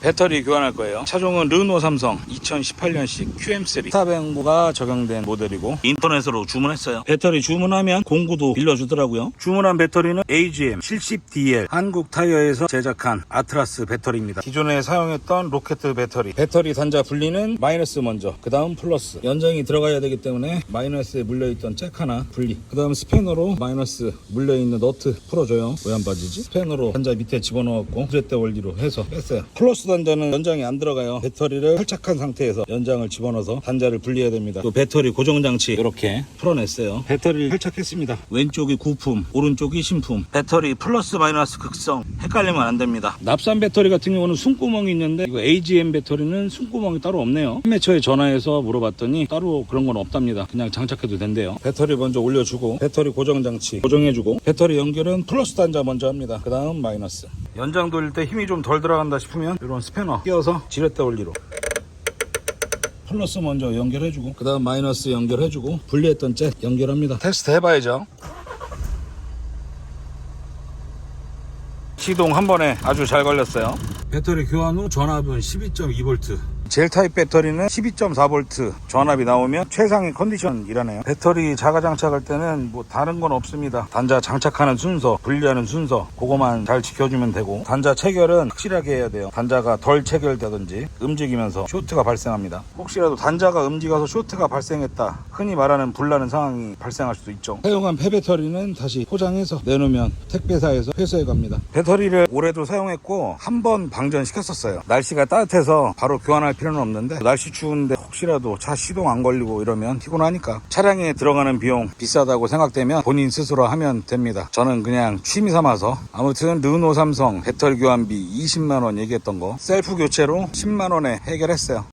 배터리 교환할 거예요. 차종은 르노 삼성 2018년식 QM3 스타뱅고가 적용된 모델이고 인터넷으로 주문했어요. 배터리 주문하면 공구도 빌려주더라고요. 주문한 배터리는 AGM 70DL 한국 타이어에서 제작한 아트라스 배터리입니다. 기존에 사용했던 로켓 배터리 배터리 단자 분리는 마이너스 먼저 그 다음 플러스 연장이 들어가야 되기 때문에 마이너스에 물려있던 잭 하나 분리 그 다음 스패너로 마이너스 물려있는 너트 풀어줘요 왜 안 빠지지? 스패너로 단자 밑에 집어넣었고 부재대 원리로 해서 뺐어요 플러스 단자는 연장이 안 들어가요. 배터리를 탈착한 상태에서 연장을 집어넣어서 단자를 분리해야 됩니다. 또 배터리 고정장치 이렇게 풀어냈어요. 배터리를 탈착했습니다. 왼쪽이 구품 오른쪽이 신품. 배터리 플러스 마이너스 극성. 헷갈리면 안 됩니다. 납산 배터리 같은 경우는 숨구멍이 있는데 이거 AGM 배터리는 숨구멍이 따로 없네요. 판매처에 전화해서 물어봤더니 따로 그런 건 없답니다. 그냥 장착해도 된대요. 배터리 먼저 올려주고 배터리 고정장치 고정해주고 배터리 연결은 플러스 단자 먼저 합니다. 그 다음 마이너스 연장 돌릴 때 힘이 좀 덜 들어간다 싶으면 이런 스패너 끼워서 지렛대 원리로. 플러스 먼저 연결해주고 그 다음 마이너스 연결해주고 분리했던 잭 연결합니다. 테스트 해봐야죠. 시동 한 번에 아주 잘 걸렸어요. 배터리 교환 후 전압은 12.2V 젤 타입 배터리는 12.4V 전압이 나오면 최상의 컨디션이라네요. 배터리 자가 장착할 때는 뭐 다른 건 없습니다. 단자 장착하는 순서 분리하는 순서 그거만 잘 지켜주면 되고 단자 체결은 확실하게 해야 돼요. 단자가 덜 체결되든지 움직이면서 쇼트가 발생합니다. 혹시라도 단자가 움직여서 쇼트가 발생했다 흔히 말하는 불나는 상황이 발생할 수도 있죠. 사용한 폐배터리는 다시 포장해서 내놓으면 택배사에서 회수해 갑니다. 배터리를 올해도 사용했고 한 번 방전시켰었어요. 날씨가 따뜻해서 바로 교환할 필요는 없는데 날씨 추운데 혹시라도 차 시동 안 걸리고 이러면 피곤하니까 차량에 들어가는 비용 비싸다고 생각되면 본인 스스로 하면 됩니다. 저는 그냥 취미 삼아서 아무튼 르노 삼성 배터리 교환비 20만원 얘기했던 거 셀프 교체로 10만원에 해결했어요